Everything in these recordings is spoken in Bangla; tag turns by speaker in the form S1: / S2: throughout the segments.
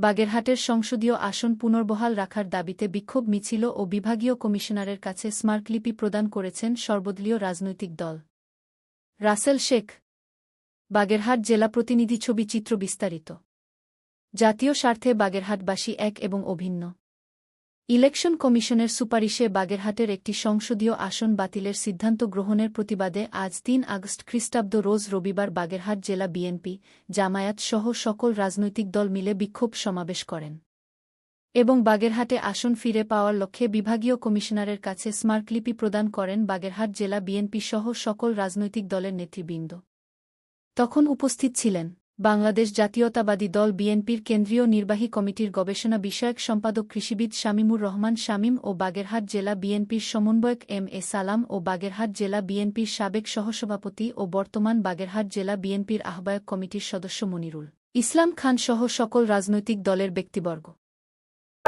S1: বাগেরহাটের সংসদীয় আসন পুনর্বহাল রাখার দাবিতে বিক্ষোভ মিছিল ও বিভাগীয় কমিশনারের কাছে স্মারকলিপি প্রদান করেছেন সর্বদলীয় রাজনৈতিক দল। রাসেল শেখ, বাগেরহাট জেলা প্রতিনিধি ছবি চিত্র বিস্তারিত। জাতীয় স্বার্থে বাগেরহাটবাসী এক এবং অভিন্ন। ইলেকশন কমিশনের সুপারিশে বাগেরহাটের একটি সংসদীয় আসন বাতিলের সিদ্ধান্ত গ্রহণের প্রতিবাদে আজ তিন আগস্ট খ্রিস্টাব্দ রোজ রবিবার বাগেরহাট জেলা বিএনপি, জামায়াত সহ সকল রাজনৈতিক দল মিলে বিক্ষোভ সমাবেশ করেন। এবং বাগেরহাটে আসন ফিরে পাওয়ার লক্ষ্যে বিভাগীয় কমিশনারের কাছে স্মারকলিপি প্রদান করেন বাগেরহাট জেলা বিএনপি সহ সকল রাজনৈতিক দলের নেতৃবৃন্দ। তখন উপস্থিত ছিলেন বাংলাদেশ জাতীয়তাবাদী দল বিএনপির কেন্দ্রীয় নির্বাহী কমিটির গবেষণা বিষয়ক সম্পাদক কৃষিবিদ শামীমুর রহমান শামীম ও বাগেরহাট জেলা বিএনপির সমন্বয়ক এম এ সালাম ও বাগেরহাট জেলা বিএনপির সাবেক সহসভাপতি ও বর্তমান বাগেরহাট জেলা বিএনপির আহ্বায়ক কমিটির সদস্য মনিরুল ইসলাম খান সহ সকল রাজনৈতিক দলের ব্যক্তিবর্গ।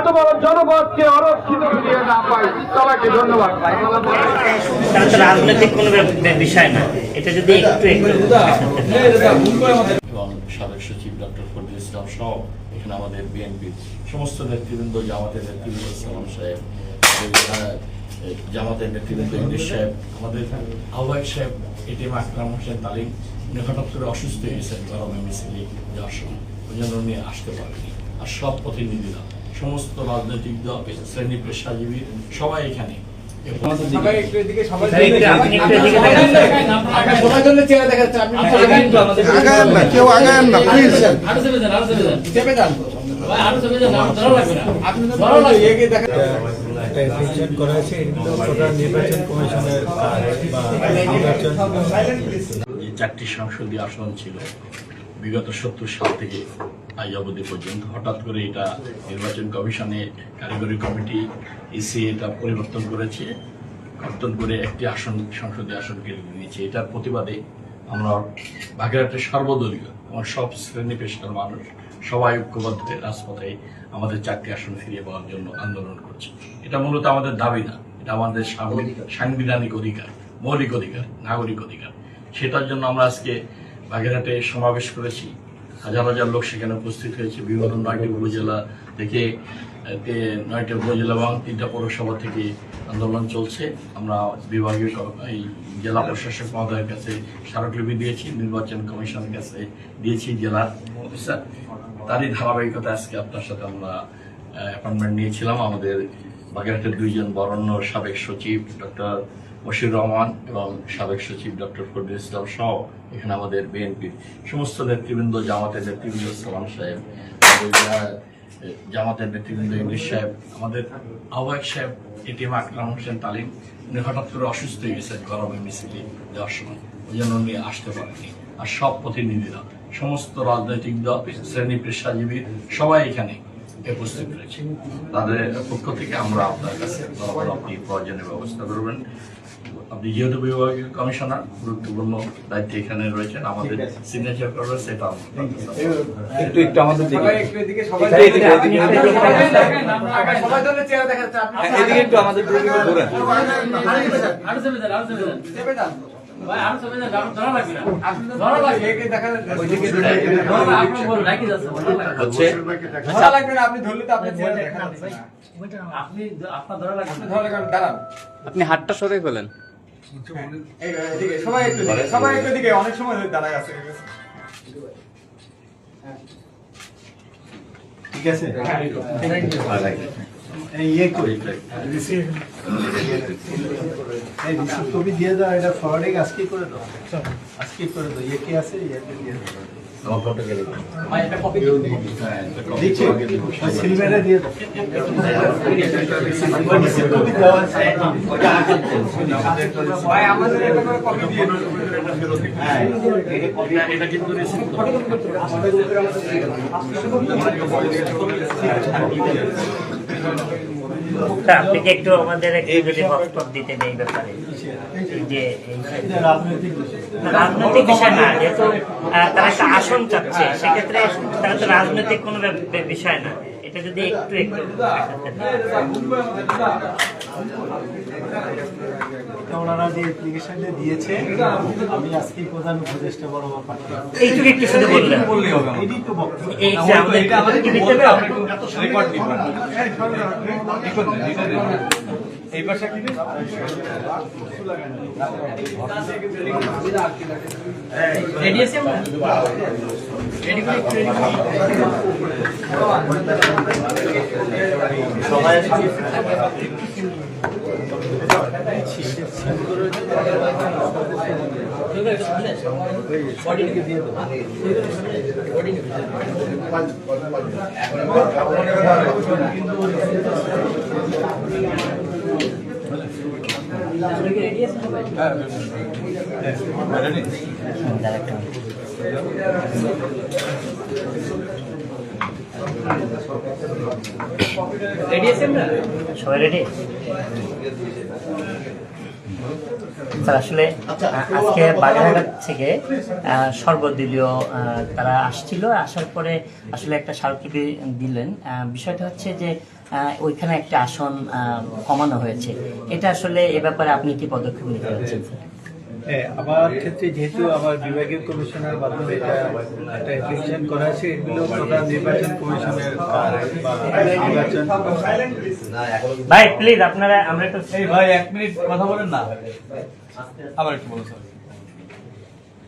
S2: এত বড় জনপদকে অরক্ষিত দিয়ে না পাই। সবাইকে ধন্যবাদ
S3: রাজনৈতিক কোনো বিষয় না। এটা যদি একটু একটু
S4: সাবেক সচিব ডক্টর ইসলাম সহ এখানে আমাদের বিএনপির সমস্ত নেতৃবৃন্দ জামাতের নেতৃবৃন্দ সালাম সাহেব জামাতের নেতৃবৃন্দ ইংলিশ সাহেব আমাদের আহ্বায়ক সাহেব এটিএম আকরাম হোসেন তালিম উনি হঠাৎ করে অসুস্থ হয়ে গেছেন গরমে মিছিলে যাওয়ার সময়। ওই জন্য উনি আসতে পারেনি আর সব প্রতিনিধিরা সমস্ত রাজনৈতিক দল শ্রেণি পেশাজীবী সবাই এখানে।
S5: করা হয়েছে নির্বাচন কমিশনের
S4: চারটি সংসদীয় আসন ছিল। বিগত সত্তর সাল থেকে আজ অবধি পর্যন্ত হঠাৎ করে এটা নির্বাচন কমিশনে কারিগরি কমিটি ইসি এটা পরিবর্তন করেছে কর্তন করে একটি আসন সংসদীয় আসন কেড়ে নিয়েছে। এটার প্রতিবাদে আমরা বাগেরহাটের সর্বদলীয় আমার সব শ্রেণি পেশার মানুষ সবাই ঐক্যবদ্ধ হয়ে রাজপথে আমাদের চারটি আসন ফিরিয়ে পাওয়ার জন্য আন্দোলন করছে। এটা মূলত আমাদের দাবি না এটা আমাদের সাংবিধানিক অধিকার মৌলিক অধিকার নাগরিক অধিকার। সেটার জন্য আমরা আজকে বাগেরহাটে সমাবেশ করেছি। হাজার হাজার লোক সেখানে উপস্থিত হয়েছে। বিভিন্ন নয়টি উপজেলা থেকে নয়টি উপজেলা এবং তিনটা পৌরসভা থেকে আন্দোলন চলছে। আমরা বিভাগীয় এই জেলা প্রশাসক মহোদয়ের কাছে স্মারকলিপি দিয়েছি, নির্বাচন কমিশনের কাছে দিয়েছি জেলার অফিসার। তারই ধারাবাহিকতা আজকে আপনার সাথে আমরা অ্যাপয়েন্টমেন্ট নিয়েছিলাম। আমাদের বাগেরহাটের দুইজন বরণ্য সাবেক সচিব, ডক্টর বশির রহমান এবং সাবেক সচিব ডক্টর ফজলুল ইসলাম সহ এখানে আমাদের বিএনপির সমস্ত নেতৃবৃন্দ, জামাতের নেতৃবৃন্দ, সালাম সাহেব জামাতের নেতৃবৃন্দ ইংলিশ সাহেব, আমাদের আহ্বায়ক সাহেব এটিএম আকরাম হোসেন তালিম, উনি হঠাৎ করে অসুস্থ হয়ে গেছেন গরমে মিছিলে যাওয়ার সময়। ওই জন্য উনি আসতে পারেনি আর সব প্রতিনিধিরা, সমস্ত রাজনৈতিক দল, শ্রেণি পেশাজীবী সবাই এখানে উপস্থিত রয়েছে। তাদের পক্ষ থেকে আমরা আপনার কাছে আপনি প্রয়োজনীয় ব্যবস্থা করবেন আপনি যেহেতু বিভাগীয় কমিশনার গুরুত্বপূর্ণ দায়িত্ব এখানে রয়েছেন আমাদের সিগনেচার করবে সেটা
S6: একটু একটু আমাদের দিকে।
S2: সবাই একটু এদিকে সবাই
S6: এদিকে, এদিকে, এদিকে।
S2: সবার দেখাচ্ছে আপনি
S6: এদিকে একটু আমাদের
S2: আপনি তো এগিয়ে দেখা
S6: ওইদিকে
S4: হচ্ছে?
S2: ধরা লাগবে না আপনি ধরলে তো আপনি চেহারা দেখা যাচ্ছে। না। আপনি ধরা লাগবে দাঁড়ান।
S6: আপনি হাতটা সরে ফেলেন।
S2: সবাই একটু সবাই একটু এদিকে অনেক সময় দাঁড়ায় আছে।
S5: ঠিক আছে? এই ইয়ে করি কপি দিয়ে দাও এটা ফরওয়ার্ডিং আজকে করে দাও আজকে করে দাও ইয়ে কি আছে ইয়েতে দিয়ে দাও
S2: আমাদের
S3: আপনি কি একটু আমাদের একটু যদি বক্তব্য দিতেন এই ব্যাপারে। যে
S5: রাজনৈতিক বিষয়।
S3: না, যেহেতু তারা একটা আসন চাচ্ছে সেক্ষেত্রে তারা তো রাজনৈতিক কোনো বিষয় না। এটা যদি একটু একটু দেখাতেন।
S5: ওনারা যে অ্যাপ্লিকেশনটা দিয়েছে আমি আজকে প্রধান উপদেষ্টা পাঠিয়ে
S3: এইটুকু একটু শুধু বললেন।
S5: এটি তো বক্তব্য
S3: এই যে আমাদের টিভিতে তো
S2: এই পাশে কি
S3: সবাই হ্যাঁ রেডি স্যার আসলে আজকে বাগেরহাট থেকে সর্বদলীয় তারা আসছিল আসার পরে আসলে একটা স্মারকলিপি দিলেন। বিষয়টা হচ্ছে যে ওইখানে একটা আসন কমানো হয়েছে। এটা আসলে এ ব্যাপারে আপনি কি পদক্ষেপ নিতে স্যার?
S5: হ্যাঁ, আমার ক্ষেত্রে যেহেতু আমার বিভাগীয় কমিশনের মাধ্যমে এটা একটা অ্যাপ্লিকেশন করা আছে এগুলো প্রধান নির্বাচন কমিশনের নির্বাচন
S3: ভাই প্লিজ আপনারা আমরা একটু
S2: এই ভাই এক মিনিট কথা বলেন না। আবার একটু বলো স্যার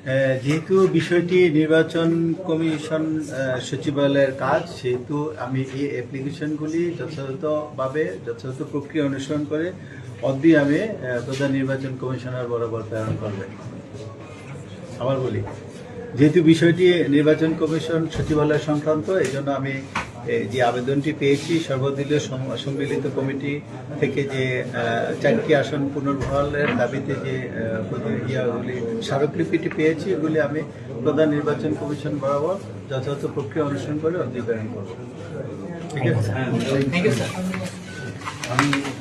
S5: আহ, যেহেতু বিষয়টি নির্বাচন কমিশন আহ, সচিবালয়ের কাজ সেহেতু আমি এই অ্যাপ্লিকেশনগুলি যথাযথভাবে যথাযথ প্রক্রিয়া অনুসরণ করে অদ্দি আমি প্রধান নির্বাচন কমিশনার বরাবর প্রেরণ করবেন আবার বলি যেহেতু বিষয়টি নির্বাচন কমিশন সচিবালয় সংক্রান্ত এই জন্য আমি যে আবেদনটি পেয়েছি সর্বদলীয় সম্মিলিত কমিটি থেকে যে চারটি আসন পুনর্বহালের দাবিতে যে ইয়াগুলি স্মারকলিপিটি পেয়েছি এগুলি আমি প্রধান নির্বাচন কমিশন বরাবর যথাযথ প্রক্রিয়া অনুসরণ করে অধিগ্রহণ করব। ঠিক আছে?
S7: আমি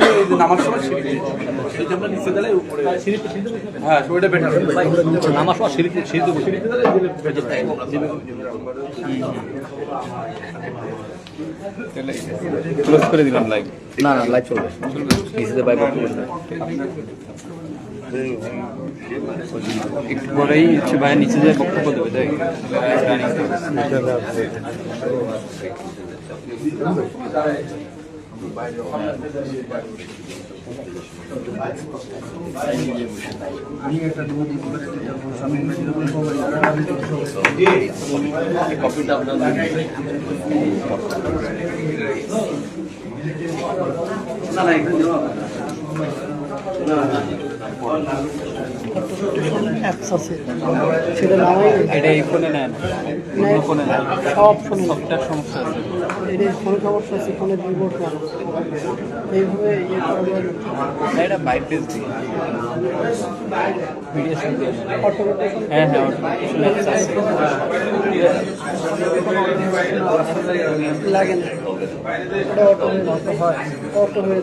S2: দিয়ে নামার সময় সিঁড়িতে হ্যাঁ বেটার নামার সময় সিঁড়িতে সিঁড়িতে করে দিলাম লাইভ
S6: না না লাইভ চলবে
S2: একটু পরেই হচ্ছে ভাইয়ের নিচে যে বক্তব্য দেবে তাই? এটা এই ফোনে নেয় না। ফোনে
S8: সব ফোনে
S2: সবটার সমস্যা আছে।
S8: এদের ফোনে সমস্যা আছে ফোনে রিপোর্ট না এইভাবে ইয়ে করা
S2: এটা দিয়ে। হ্যাঁ হ্যাঁ।
S8: লাগে না। অটো হয়ে অটো হয়ে।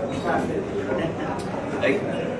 S7: কমিশনার